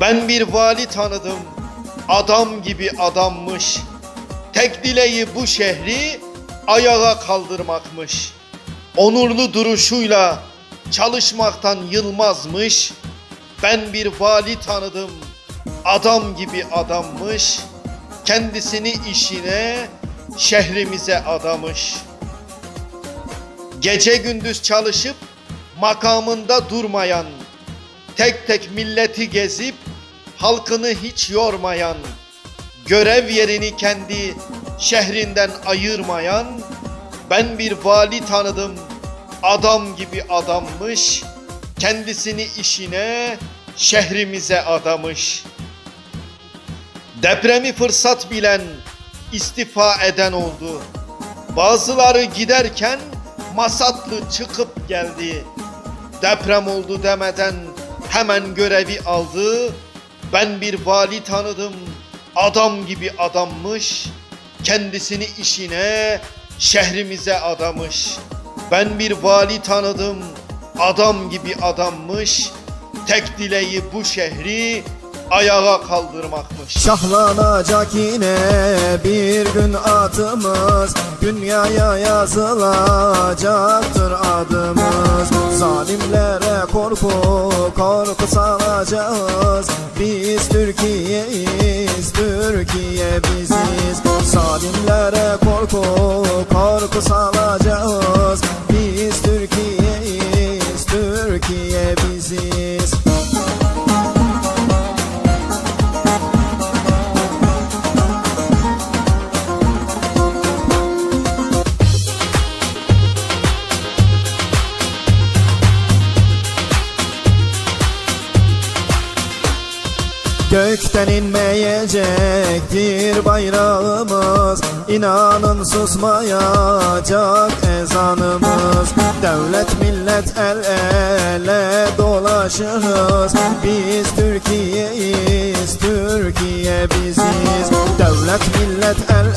Ben bir vali tanıdım, adam gibi adammış. Tek dileği bu şehri ayağa kaldırmakmış. Onurlu duruşuyla çalışmaktan yılmazmış. Ben bir vali tanıdım, adam gibi adammış. Kendisini işine, şehrimize adamış. Gece gündüz çalışıp makamında durmayan, tek tek milleti gezip halkını hiç yormayan, görev yerini kendi şehrinden ayırmayan, ben bir vali tanıdım, adam gibi adammış, kendisini işine, şehrimize adamış. Depremi fırsat bilen, istifa eden oldu. Bazıları giderken masatlı çıkıp geldi. Deprem oldu demeden hemen görevi aldı. Ben bir vali tanıdım. Adam gibi adammış. Kendisini işine, şehrimize adamış. Ben bir vali tanıdım. Adam gibi adammış. Tek dileği bu şehri ayağa kaldırmakmış. Şahlanacak yine bir gün adımız Dünyaya yazılacaktır adımız Zalimlere korku korku salacağız Biz Türkiye'yiz Türkiye biziz. Zalimlere korku korku salacağız Gökten inmeyecektir bayrağımız. İnanın susmayacak ezanımız. Devlet millet el ele dolaşırız. Biz Türkiye'yiz, Türkiye biziz. Devlet millet el